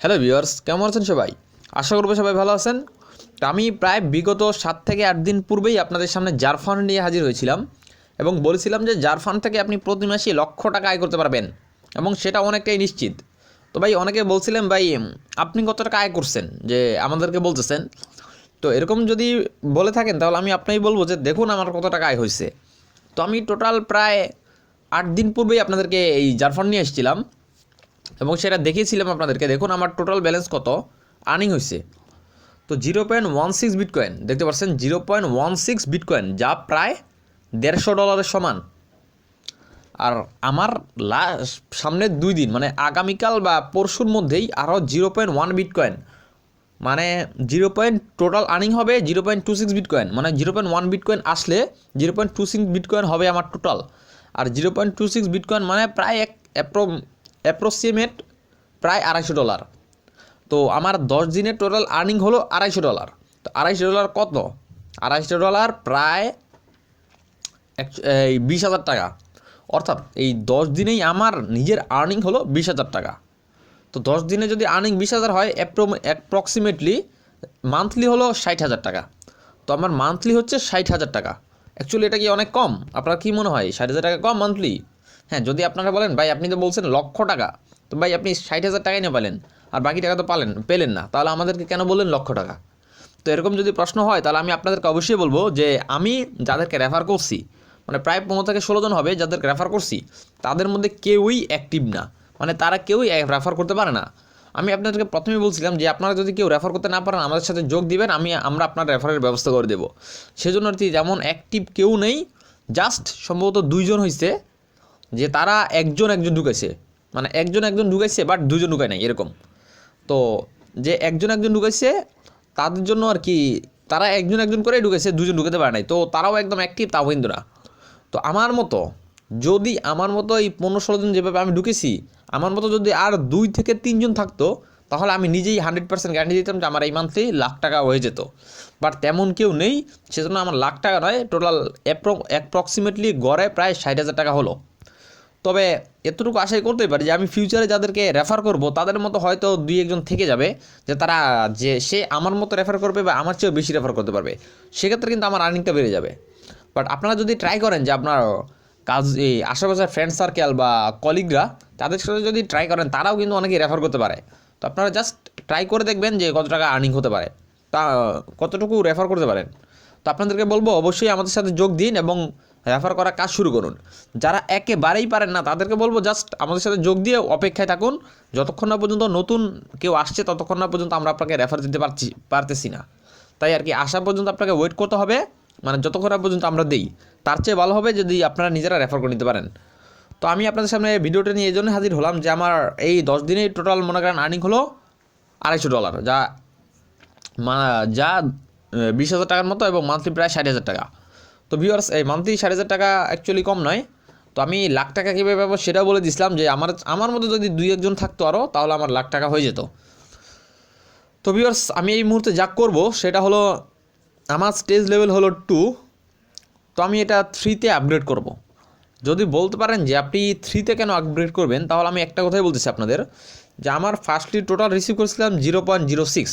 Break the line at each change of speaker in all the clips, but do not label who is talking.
Hello viewers, কেমন আছেন সবাই? আশা করব সবাই ভালো আছেন। তো আমি প্রায় বিগত সাত থেকে আট দিন পূর্বেই আপনাদের সামনে জার ফান্ড নিয়ে হাজির হয়েছিলাম এবং বলেছিলাম যে জার ফান্ড থেকে আপনি প্রতি মাসে লক্ষ টাকা আয় করতে পারবেন এবং সেটা অনেকটাই নিশ্চিত। তো ভাই, অনেকে বলছিলেন, ভাই, আপনি কত টাকা আয় করছেন? যে আমাদেরকে বলতেছেন। তো এরকম যদি বলে থাকেন, তাহলে আমি আপনাই বলব যে, দেখুন আমার কত টাকা আয় হয়েছে। তো আমি টোটাল প্রায় আট দিন পূর্বেই আপনাদেরকে এই জার ফান্ড নিয়ে এসেছিলাম। এবং সেটা দেখিয়েছিলাম আপনাদেরকে। দেখুন, আমার টোটাল ব্যালেন্স কত? আর্নিং হয়েছে তো zero point one six bitcoin দেখতে পাচ্ছেন zero point one six bitcoin যা প্রায় দেড়শো ডলারের সমান। আর আমার লাস্ট সামনের দুই দিন মানে আগামীকাল বা পরশুর মধ্যেই আরও জিরো পয়েন্ট ওয়ান বিটকয়েন মানে জিরো পয়েন্ট টোটাল আর্নিং হবে zero point two six bitcoin মানে জিরো পয়েন্ট ওয়ান বিটকয়েন আসলে zero point two six bitcoin হবে আমার টোটাল আর zero point two six bitcoin মানে প্রায় এক অ্যাপ্রো অ্যাপ্রক্সিমেট প্রায় আড়াইশো ডলার। তো আমার দশ দিনের টোটাল আর্নিং হলো আড়াইশো ডলার। তো আড়াইশো ডলার কত? আড়াইশো ডলার প্রায় এই বিশ হাজার টাকা। অর্থাৎ এই দশ দিনেই আমার নিজের আর্নিং হলো বিশ হাজার টাকা। তো দশ দিনে যদি আর্নিং বিশ হাজার হয় অ্যাপ্রক্সিমেটলি মান্থলি হলো ষাট হাজার টাকা। তো আমার মান্থলি হচ্ছে ষাট হাজার টাকা। অ্যাকচুয়ালি এটা কি অনেক কম? আপনার কি মনে হয়? ষাট হাজার টাকা কম মান্থলি হ্যাঁ যদি আপনারা বলেন, ভাই, আপনি তো বলছেন লক্ষ টাকা। তো ভাই, আপনি ষাট হাজার টাকাই নিয়ে পেলেন, আর বাকি টাকা তো পালেন, পেলেন না। তাহলে আমাদেরকে কেন বললেন লক্ষ টাকা? তো এরকম যদি প্রশ্ন হয়, তাহলে আমি আপনাদেরকে অবশ্যই বলব যে, আমি যাদেরকে রেফার করছি মানে প্রায় পনেরো থেকে ষোলো জন হবে যাদেরকে রেফার করছি, তাদের মধ্যে কেউই অ্যাক্টিভ না। মানে তারা কেউই রেফার করতে পারে না। আমি আপনাদেরকে প্রথমে বলছিলাম যে, আপনারা যদি কেউ রেফার করতে না পারেন, আমাদের সাথে যোগ দিবেন, আমি, আমরা আপনার রেফারের ব্যবস্থা করে দেবো। সেজন্য আর কি, যেমন অ্যাক্টিভ কেউ নেই জাস্ট সম্ভবত দুইজন হয়েছে যে তারা একজন একজন ঢুকাইছে মানে একজন একজন ঢুকাইছে বাট দুজন ঢুকায় নাই, এরকম। তো যে একজন একজন ঢুকাইছে তাদের জন্য আর কি, তারা একজন একজন করে ঢুকেছে, দুজন ঢুকাতে পারে নাই। তো তারাও একদম অ্যাক্টিভ তাও না তো আমার মতো, যদি আমার মতো এই পনেরো ষোলো জন যেভাবে আমি ঢুকেছি, আমার মতো যদি আর দুই থেকে তিনজন থাকতো, তাহলে আমি নিজেই হান্ড্রেড পার্সেন্ট গ্যারান্টি দিতাম যে আমার এই মান্থলি লাখ টাকা হয়ে যেত। বাট তেমন কেউ নেই, সেজন্য আমার লাখ টাকা নয় টোটাল অ্যাপ্রক্সিমেটলি গড়ে প্রায় ষাট হাজার টাকা হলো। তবে এতটুকু আশাই করতেই পারি যে আমি ফিউচারে যাদেরকে রেফার করব, তাদের মতো হয়তো দুই একজন থেকে যাবে যে তারা যে সে আমার মতো রেফার করবে বা আমার চেয়েও বেশি রেফার করতে পারবে। সেক্ষেত্রে কিন্তু আমার আর্নিংটা বেড়ে যাবে। বাট আপনারা যদি ট্রাই করেন যে আপনার কাজ, এই আশেপাশের ফ্রেন্ড সার্কেল বা কলিগরা তাদের সাথে যদি ট্রাই করেন, তারাও কিন্তু অনেকে রেফার করতে পারে। তো আপনারা জাস্ট ট্রাই করে দেখবেন যে কত টাকা আর্নিং হতে পারে। তা, কতটুকু রেফার করতে পারেন। তো আপনাদেরকে বলব, অবশ্যই আমাদের সাথে যোগ দিন এবং রেফার করা কাজ শুরু করুন। যারা একেবারেই পারেন না, তাদেরকে বলব জাস্ট আমাদের সাথে যোগ দিয়ে অপেক্ষায় থাকুন। যতক্ষণ না পর্যন্ত নতুন কেউ আসছে, ততক্ষণ না পর্যন্ত আমরা আপনাকে রেফার দিতে পারছি, পারতেছি না। তাই আর কি আসা পর্যন্ত আপনাকে ওয়েট করতে হবে। মানে যতক্ষণ না পর্যন্ত আমরা দিই, তার চেয়ে ভালো হবে যদি আপনারা নিজেরা রেফার করে নিতে পারেন। তো আমি আপনাদের সামনে ভিডিওটা নিয়ে এই জন্য হাজির হলাম যে আমার এই দশ দিনে টোটাল মনে করেন আর্নিং হলো আড়াইশো ডলার যা যা বিশ হাজার টাকার মতো এবং মান্থলি প্রায় ষাট হাজার টাকা। তো ভিউয়ার্স এই মান্থলি সাড়ে হাজার টাকা অ্যাকচুয়ালি কম নয়। তো আমি লাখ টাকা কীভাবে পাবো সেটাও বলে দিছিলাম যে আমার আমার মতো যদি দুই একজন থাকতো আরও তাহলে আমার লাখ টাকা হয়ে যেত। তো ভিউয়ার্স আমি এই মুহূর্তে যা করব সেটা হলো, আমার স্টেজ লেভেল হলো টু তো আমি এটা থ্রিতে আপগ্রেড করব। যদি বলতে পারেন যে আপনি থ্রিতে কেন আপগ্রেড করবেন, তাহলে আমি একটা কথাই বলতেছি আপনাদের, যে আমার ফার্স্টলি টোটাল রিসিভ করেছিলাম জিরো পয়েন্ট জিরো সিক্স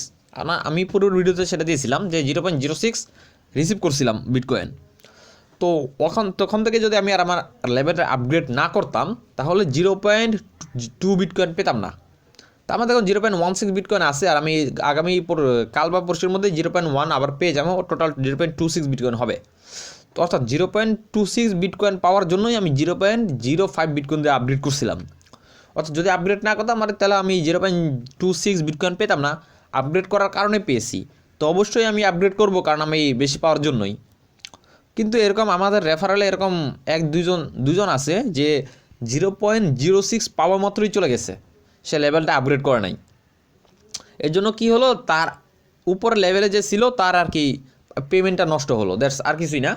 আমি পুরো ভিডিওতে সেটা দিয়েছিলাম যে zero point zero six receive করছিলাম বিটকয়েন তো ওখান তখন থেকে যদি আমি আর আমার লেভেলটা আপগ্রেড না করতাম, তাহলে জিরো পয়েন্ট টু বিটকয়েন পেতাম না। তা আমার দেখুন zero point one six bitcoin আছে, আর আমি আগামী কাল বা পরশুর মধ্যে জিরো পয়েন্ট ওয়ান আবার পেয়ে যাব total zero point two six bitcoin হবে। তো অর্থাৎ zero point two six bitcoin পাওয়ার জন্যই আমি zero point zero five bitcoin দিয়ে আপগ্রেড করছিলাম। অর্থাৎ যদি আপগ্রেড না করতাম মানে তাহলে আমি zero point two six bitcoin পেতাম না আপগ্রেড করার কারণে পেয়েছি। তো অবশ্যই আমি আপগ্রেড করব, কারণ আমি বেশি পাওয়ার জন্যই। কিন্তু এরকম আমাদের রেফারেলে এরকম এক দুজন দুজন আছে যে জিরো পয়েন্ট জিরো সিক্স পাওয়া মাত্রই চলে গেছে। সে লেভেলটা আপগ্রেড করে নাই। এর জন্য কী হলো? তার উপরের লেভেলে যে ছিল, তার আর কি পেমেন্টটা নষ্ট হলো। দ্যাটস আর কিছুই না।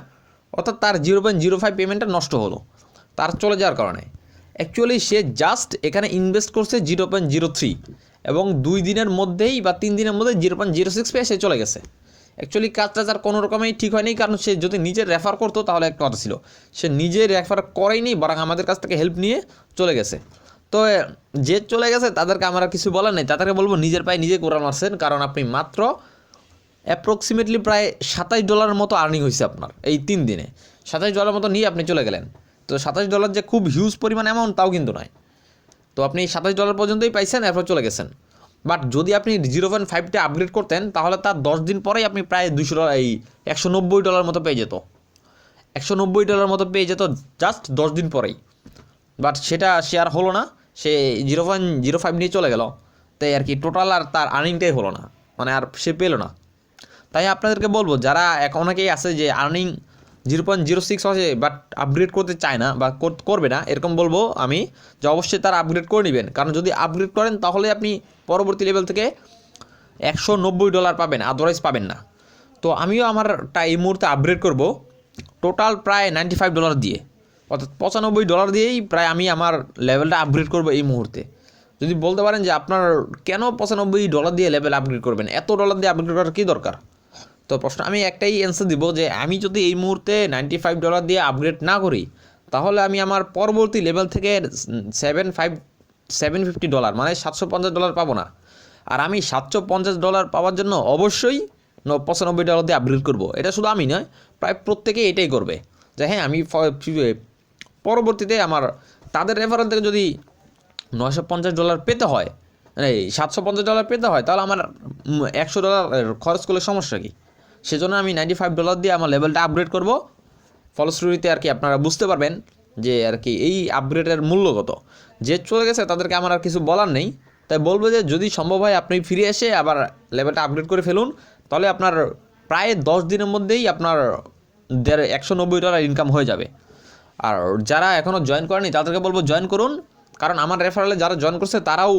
অর্থাৎ তার জিরো পয়েন্ট জিরো ফাইভ পেমেন্টটা নষ্ট হলো। তার চলে যাওয়ার কারণে। অ্যাকচুয়ালি সে জাস্ট এখানে ইনভেস্ট করছে জিরো পয়েন্ট জিরো থ্রি এবং দুই দিনের মধ্যেই বা তিন দিনের মধ্যে জিরো পয়েন্ট জিরো সিক্স পেয়ে সে চলে গেছে। অ্যাকচুয়ালি কাজটা তার কোনো রকমই ঠিক হয়নি, কারণ সে যদি নিজে রেফার করতো, তাহলে একটা কথা ছিল। সে নিজে রেফার করেনি বরং আমাদের কাছ থেকে হেল্প নিয়ে চলে গেছে। তো যে চলে গেছে, তাদেরকে আমরা কিছু বলার নেই। তাদেরকে বলব, নিজের পায়ে নিজে কোরআন মারছেন, কারণ আপনি মাত্র অ্যাপ্রক্সিমেটলি প্রায় সাতাশ ডলারের মতো আর্নিং হয়েছে আপনার, এই তিন দিনে। সাতাশ ডলার মতো নিয়ে আপনি চলে গেলেন। তো, সাতাশ ডলার যে খুব হিউজ পরিমাণ অ্যামাউন্ট তাও কিন্তু নয়। তো, আপনি সাতাশ ডলার পর্যন্তই পাইছেন, এরপর চলে গেছেন। বাট যদি আপনি জিরো পয়েন্ট ফাইভটা আপগ্রেড করতেন, তাহলে তার দশ দিন পরেই আপনি প্রায় দুশো ডলার, এই একশো নব্বই ডলার মতো পেয়ে যেত। একশো নব্বই ডলার মতো পেয়ে যেত জাস্ট দশ দিন পরেই। বাট সেটা সে আর হলো না, সে জিরো পয়েন্ট জিরো ফাইভ নিয়ে চলে গেল। তাই আর কি টোটাল আর তার আর্নিংটাই হলো না। মানে আর সে পেল না। তাই আপনাদেরকে বলব, যারা এক, অনেকেই আছে যে earning zero point zero six আছে বাট আপগ্রেড করতে চায় না বা কর- করবে না, এরকম বলব আমি যে অবশ্যই তারা আপগ্রেড করে নেবেন। কারণ যদি আপগ্রেড করেন, তাহলে আপনি পরবর্তী লেভেল থেকে একশো নব্বই ডলার পাবেন আদারওয়াইজ পাবেন না। তো আমিও আমারটা এই মুহূর্তে আপগ্রেড করব। টোটাল প্রায় নাইনটি ফাইভ ডলার দিয়ে। অর্থাৎ পঁচানব্বই ডলার দিয়েই প্রায় আমি আমার লেভেলটা আপগ্রেড করব এই মুহূর্তে। যদি বলতে পারেন যে আপনার কেন পঁচানব্বই ডলার দিয়ে লেভেল আপগ্রেড করবেন? এত ডলার দিয়ে আপগ্রেড করার কী দরকার? তো প্রশ্ন, আমি একটাই অ্যান্সার দিব যে আমি যদি এই মুহূর্তে নাইনটি ফাইভ ডলার দিয়ে আপগ্রেড না করি, তাহলে আমি আমার পরবর্তী লেভেল থেকে seven five seven fifty dollar মানে সাতশো পঞ্চাশ ডলার পাবো না। আর আমি সাতশো পঞ্চাশ ডলার পাওয়ার জন্য অবশ্যই পঁচানব্বই ডলার দিয়ে আপগ্রেড করব। এটা শুধু আমি নয়, প্রায় প্রত্যেকেই এটাই করবে। যে হ্যাঁ আমি পরবর্তীতে আমার, তাদের রেফারেন্স থেকে যদি নয়শো পঞ্চাশ ডলার পেতে হয় এই সাতশো পঞ্চাশ ডলার পেতে হয়, তাহলে আমার একশো ডলার খরচ করলে সমস্যা কি? সেজন্য আমি নাইনটি ফাইভ ডলার দিয়ে আমার লেভেলটা আপগ্রেড করব। ফলশ্রুতিতে আর কি আপনারা বুঝতে পারবেন যে আর কি এই আপগ্রেডের মূল্য কত। যে চলে গেছে তাদেরকে আমার আর কিছু বলার নেই। তাই বলব যে যদি সম্ভব হয় আপনি ফিরে এসে আবার লেভেলটা আপগ্রেড করে ফেলুন। তাহলে আপনার প্রায় দশ দিনের মধ্যেই আপনার দেড় একশো নব্বই ডলার ইনকাম হয়ে যাবে। আর যারা এখনও জয়েন করেনি তাদেরকে বলব জয়েন করুন। কারণ আমার রেফারেলে যারা জয়েন করছে তারাও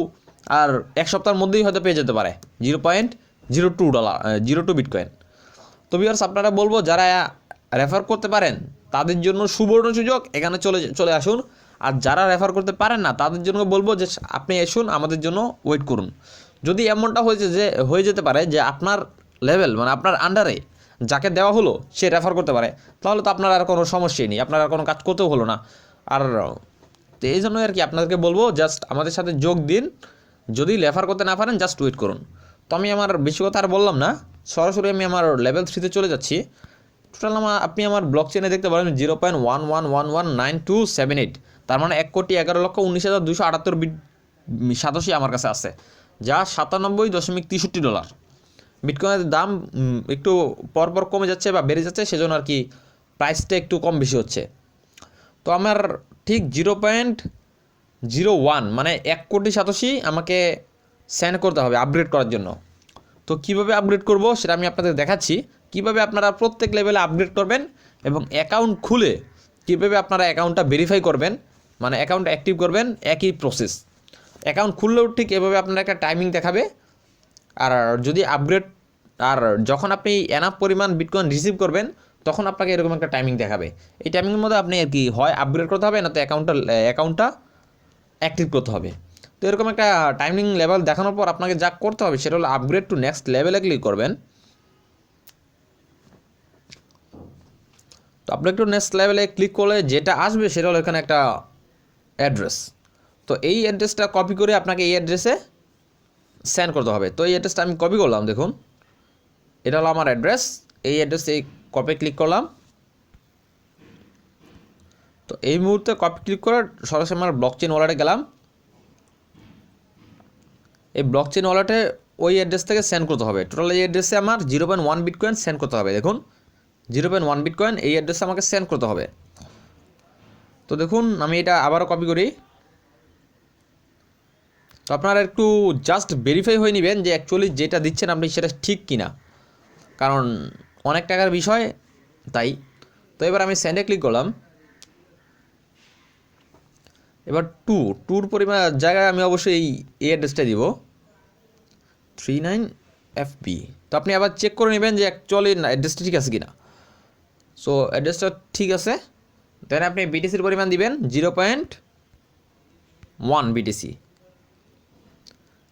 আর এক সপ্তাহের মধ্যেই হয়তো পেয়ে যেতে পারে। Zero point zero two dollar zero two bitcoin তো বিয়ার্স আপনারা বলব, যারা রেফার করতে পারেন, তাদের জন্য সুবর্ণ সুযোগ। এখানে চলে চলে আসুন। আর যারা রেফার করতে পারেন না, তাদের জন্য বলব যে, আপনি আসুন আমাদের জন্য ওয়েট করুন। যদি এমনটা হয়েছে যে, হয়ে যেতে পারে যে, আপনার লেভেল মানে আপনার আন্ডারে যাকে দেওয়া হলো, সে রেফার করতে পারে। তাহলে তো আপনার আর কোনো সমস্যাই নেই, আপনার আর কোনো কাজ করতেও হলো না। আর, তো এই জন্যই আর কি আপনাদেরকে বলব জাস্ট আমাদের সাথে যোগ দিন। যদি রেফার করতে না পারেন জাস্ট ওয়েট করুন। তো আমি আমার বেশি কথা আর বললাম না। সরাসরি আমি আমার লেভেল থ্রিতে চলে যাচ্ছি। টোটাল আমার, আপনি আমার ব্লক চেনে দেখতে পারেন zero point one one one one nine two seven eight তার মানে এক কোটি এগারো লক্ষ উনিশ হাজার দুশো আটাত্তর বিট সাতাশি আমার কাছে আছে, যা সাতানব্বই দশমিক তেষট্টি ডলার বিটকয়েনের দাম একটু পরপর কমে যাচ্ছে বা বেড়ে যাচ্ছে, সেজন্য আর কি প্রাইসটা একটু কম বেশি হচ্ছে। তো আমার ঠিক জিরো পয়েন্ট জিরো ওয়ান মানে এক কোটি সাতাশি আমাকে সেন্ড করতে হবে আপগ্রেড করার জন্য। তো কীভাবে আপগ্রেড করব সেটা আমি আপনাদের দেখাচ্ছি। কীভাবে আপনারা প্রত্যেক লেভেলে আপগ্রেড করবেন এবং অ্যাকাউন্ট খুলে কীভাবে আপনারা অ্যাকাউন্টটা ভেরিফাই করবেন মানে অ্যাকাউন্ট অ্যাক্টিভ করবেন, একই প্রসেস অ্যাকাউন্ট খুললেও ঠিক এভাবে আপনার একটা টাইমিং দেখাবে। আর যদি আপগ্রেড আর যখন আপনি এনাফ পরিমাণ বিটকয়েন রিসিভ করবেন, তখন আপনাকে এরকম একটা টাইমিং দেখাবে। এই টাইমিংয়ের মধ্যে আপনি আর কি হয় আপগ্রেড করতে হবে, না তো অ্যাকাউন্টটা অ্যাকাউন্টটা অ্যাক্টিভ করতে হবে। তো এরকম একটা টাইমিং লেভেল দেখানোর পর আপনাকে যা করতে হবে সেটা হলো আপগ্রেড টু নেক্সট লেভেলে ক্লিক করবেন। তো আপনি একটু নেক্সট লেভেলে ক্লিক করলে যেটা আসবে সেটা হলো এখানে একটা অ্যাড্রেস তো এই অ্যাড্রেসটা কপি করে আপনাকে এই অ্যাড্রেসে সেন্ড করতে হবে। তো এই অ্যাড্রেসটা আমি কপি করলাম, দেখুন। এটা হলো আমার অ্যাড্রেস এই অ্যাড্রেসে এই কপি ক্লিক করলাম। তো এই মুহূর্তে কপি ক্লিক করে সরাসরি আমার ব্লক চেন ওয়ালেটে গেলাম। এই ব্লক চেন ওয়ালেটে ওই অ্যাড্রেস থেকে সেন্ড করতে হবে। টোটাল এই অ্যাড্রেসে আমার zero point one bitcoin send করতে হবে। দেখুন জিরো পয়েন্ট ওয়ান বিটকয়েন এই অ্যাড্রেসে আমাকে সেন্ড করতে হবে। তো দেখুন, আমি এটা আবারও কপি করি। তো আপনারা একটু জাস্ট ভেরিফাই হয়ে নেবেন যে অ্যাকচুয়ালি যেটা দিচ্ছেন আপনি সেটা ঠিক কি না কারণ অনেক টাকার বিষয়, তাই। তো এবার আমি সেন্ডে ক্লিক করলাম। এবার টু টুর পরিমাণ জায়গায় আমি অবশ্যই এই এই অ্যাড্রেসটা দিব। থ্রি নাইন এফ বি তো আপনি আবার চেক করে নেবেন যে অ্যাকচুয়ালি অ্যাড্রেসটা ঠিক আছে কি না সো অ্যাড্রেসটা ঠিক আছে। দেন আপনি বিটিসির পরিমাণ দিবেন জিরো পয়েন্ট ওয়ান বিটিসি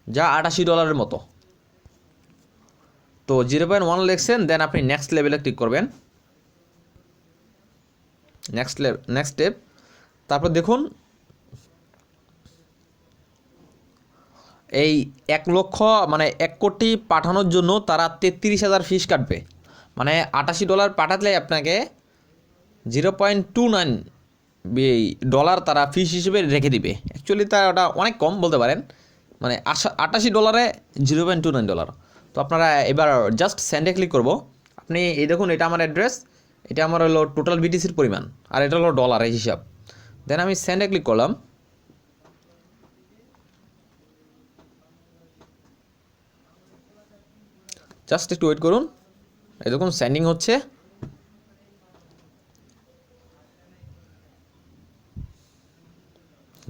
যা আটাশি ডলারের মতো। তো জিরো পয়েন্ট ওয়ান লিখছেন দেন আপনি নেক্সট লেভেলে ক্লিক করবেন। নেক্সট লেভ নেক্সট স্টেপ তারপর দেখুন এই এক লক্ষ মানে এক কোটি পাঠানোর জন্য তারা তেত্রিশ হাজার ফিস কাটবে। মানে আটাশি ডলার পাঠালে আপনাকে zero point two nine dollar তারা ফিস হিসেবে রেখে দিবে। অ্যাকচুয়ালি তার ওটা অনেক কম বলতে পারেন। মানে আশা, আটাশি ডলারে zero point two nine dollar. তো আপনারা এবার জাস্ট স্যান্ডে ক্লিক করব। আপনি এই দেখুন, এটা আমার অ্যাড্রেস, এটা আমার হলো টোটাল বিটিসির পরিমাণ, আর এটা হলো ডলারের হিসাব। দেন আমি স্যান্ডে ক্লিক করলাম। জাস্ট একটু ওয়েট করুন। দেখুন স্যান্ডিং হচ্ছে।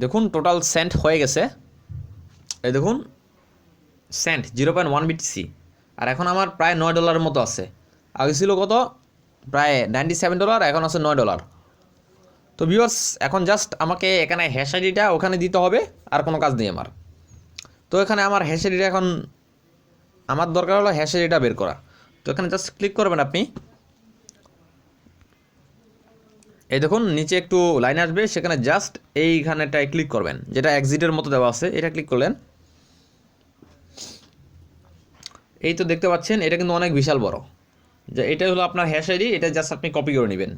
দেখুন টোটাল সেন্ট হয়ে গেছে। এই দেখুন sent zero point one BTC আর এখন আমার প্রায় নয় ডলারের মতো আছে। আগে ছিল কত? প্রায় নাইনটি সেভেন ডলার এখন আছে নয় ডলার। তো ভিউয়ার্স এখন জাস্ট আমাকে এখানে হ্যাশ আইডিটা ওখানে দিতে হবে, আর কোনো কাজ নেই আমার। তো এখানে আমার হ্যাশ আইডিটা এখন আমার দরকার হলো হ্যাশ এটা বের করা। তো এখানে জাস্ট ক্লিক করবেন আপনি। এই দেখুন, নিচে একটু লাইন আসবে, সেখানে জাস্ট এইখানেটায় ক্লিক করবেন। যেটা এক্সিটের মতো দেওয়া আছে, এটা ক্লিক করলেন। এই তো দেখতে পাচ্ছেন, এটা কিন্তু অনেক বিশাল বড়। যে এটা হলো আপনার হ্যাশ আইডি এটা জাস্ট আপনি কপি করে নেবেন।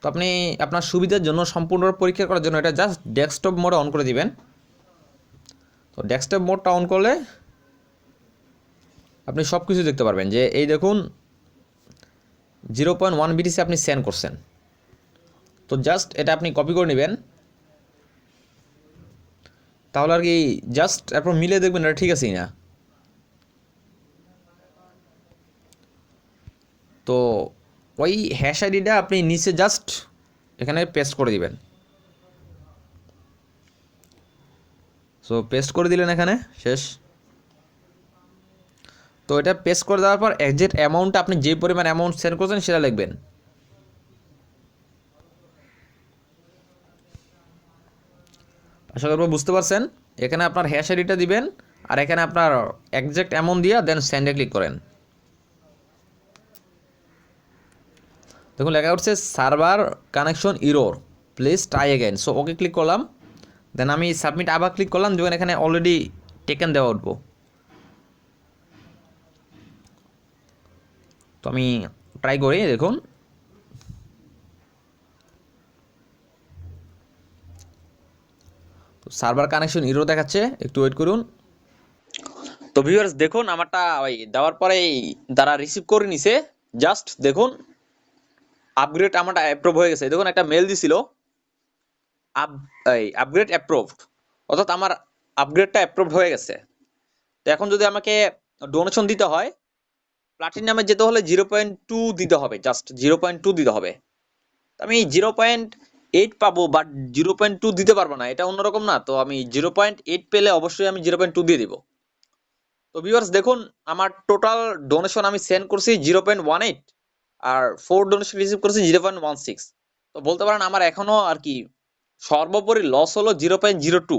তো আপনি আপনার সুবিধার জন্য সম্পূর্ণ পরীক্ষা করার জন্য এটা জাস্ট ডেস্কটপ মোডে অন করে দিবেন। তো ডেস্কটপ মোডটা অন করলে আপনি সব কিছু দেখতে পারবেন যে এই দেখুন জিরো পয়েন্ট ওয়ান বিটিসি আপনি সেন্ড করছেন। তো জাস্ট এটা আপনি কপি করে নেবেন। তাহলে আর কি জাস্ট এরপর মিলে দেখবেন এটা ঠিক আছেই না। তো ওই হ্যাশ আইডিটা আপনি নিচে জাস্ট এখানে পেস্ট করে দিবেন। সো পেস্ট করে দিলেন এখানে, শেষ। তো এটা পেস্ট করে দেওয়ার পর একজ্যাক্ট অ্যামাউন্টটা আপনি যে পরিমাণ অ্যামাউন্ট সেন্ড করছেন সেটা লিখবেন। আশা করব বুঝতে পারছেন। এখানে আপনার হ্যাশ আইডিটা দিবেন আর এখানে আপনার একজ্যাক্ট অ্যামাউন্ট দিয়ে দেন সেন্ডে ক্লিক করেন। দেখুন, লেখা উঠছে server connection error please try again so okay click করলাম। দেন আমি সাবমিট আবার ক্লিক করলাম। যখন এখানে অলরেডি টেকেন দেওয়া উঠবো। তো আমি ট্রাই করি, দেখুন। সার্ভার কানেকশন ইরো দেখাচ্ছে, একটু ওয়েট করুন। তো ভিউয়ার্স দেখুন আমারটা ওই দেওয়ার পরে তারা রিসিভ করে নিছে জাস্ট দেখুন আপগ্রেড আমারটা অ্যাপ্রুভ হয়ে গেছে। দেখুন একটা মেল দিছিল আপ এই আপগ্রেড অ্যাপ্রুভড অর্থাৎ আমার আপগ্রেডটা অ্যাপ্রুভড হয়ে গেছে। তো এখন যদি আমাকে ডোনেশন দিতে হয় প্লাটিনামে যেতে হলে জিরো পয়েন্ট টু দিতে হবে জাস্ট জিরো পয়েন্ট টু দিতে হবে আমি জিরো পয়েন্ট এইট পাবো বাট জিরো পয়েন্ট টু দিতে পারব না এটা অন্যরকম না তো আমি জিরো পয়েন্ট এইট পেলে অবশ্যই আমি জিরো পয়েন্ট টু দিয়ে দিব তো ভিউয়ার্স দেখুন আমার টোটাল ডোনেশন আমি সেন্ড করছি জিরো পয়েন্ট ওয়ান এইট আর ফোর ডোনেশন রিসিভ করছি জিরো পয়েন্ট ওয়ান সিক্স তো বলতে পারেন আমার এখনও আর কি সর্বোপরি লস হলো zero point zero two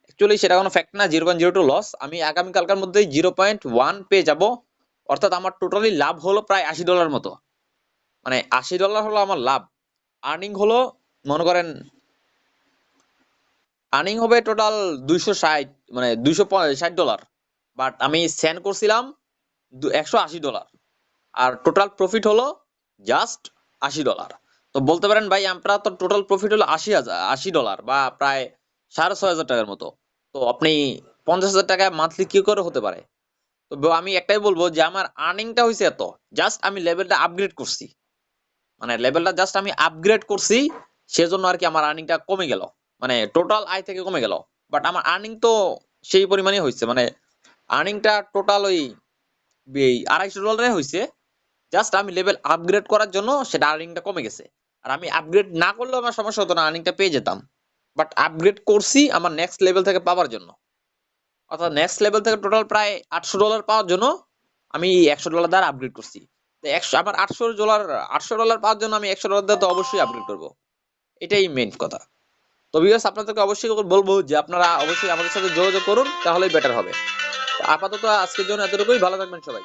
actually সেটা কোনো ফ্যাক্ট না zero point zero two loss আমি আগামীকালকার মধ্যেই জিরো পয়েন্ট ওয়ান পেয়ে যাব অর্থাৎ আমার টোটালি লাভ হলো প্রায় আশি ডলার মতো। মানে আশি ডলার হলো আমার লাভ। আর্নিং হলো, মনে করেন আর্নিং হবে টোটাল দুইশো ষাট মানে দুইশো ষাট ডলার বাট আমি সেন্ড করছিলাম একশো আশি ডলার আর টোটাল প্রফিট হলো জাস্ট আশি ডলার তো বলতে পারেন ভাই, আমরা তো টোটাল প্রফিট হলো আশি হাজার, আশি ডলার বা প্রায় সাড়ে ছয় হাজার টাকার মতো। তো আপনি পঞ্চাশ হাজার টাকা মান্থলি কি করে হতে পারে? আমি একটাই বলব যে আমার আর্নিংটা হয়েছে এত। জাস্ট আমি লেভেলটা আপগ্রেড করছি। মানে লেভেলটা জাস্ট আমি আপগ্রেড করছি, সেজন্য আর কি আমার আর্নিংটা কমে গেল। মানে টোটাল আয় থেকে কমে গেল। বাট আমার আর্নিং তো সেই পরিমাণে হয়েছে মানে আর্নিংটা টোটাল ওই আড়াইশো ডলারে হয়েছে জাস্ট আমি লেভেল আপগ্রেড করার জন্য সেটা আর্নিংটা কমে গেছে। আর আমি আপগ্রেড না করলেও আমার সমস্যা হতো না আর্নিংটা পেয়ে যেতাম। বাট আপগ্রেড করছি আমার নেক্সট লেভেল থেকে পাওয়ার জন্য। অর্থাৎ নেক্সট লেভেল থেকে টোটাল প্রায় আটশো ডলার পাওয়ার জন্য আমি একশো ডলার দ্বারা আপগ্রেড করছি। একশো আমার আটশো ডলার আটশো ডলার পাওয়ার জন্য আমি একশো ডলার দ্বারা তো অবশ্যই আপগ্রেড করব। এটাই মেন কথা। তো বিকজ আপনাদেরকে অবশ্যই বলব যে আপনারা অবশ্যই আমাদের সাথে যোগাযোগ করুন, তাহলেই বেটার হবে। আপাতত আজকের জন্য এতটুকুই। ভালো থাকবেন সবাই।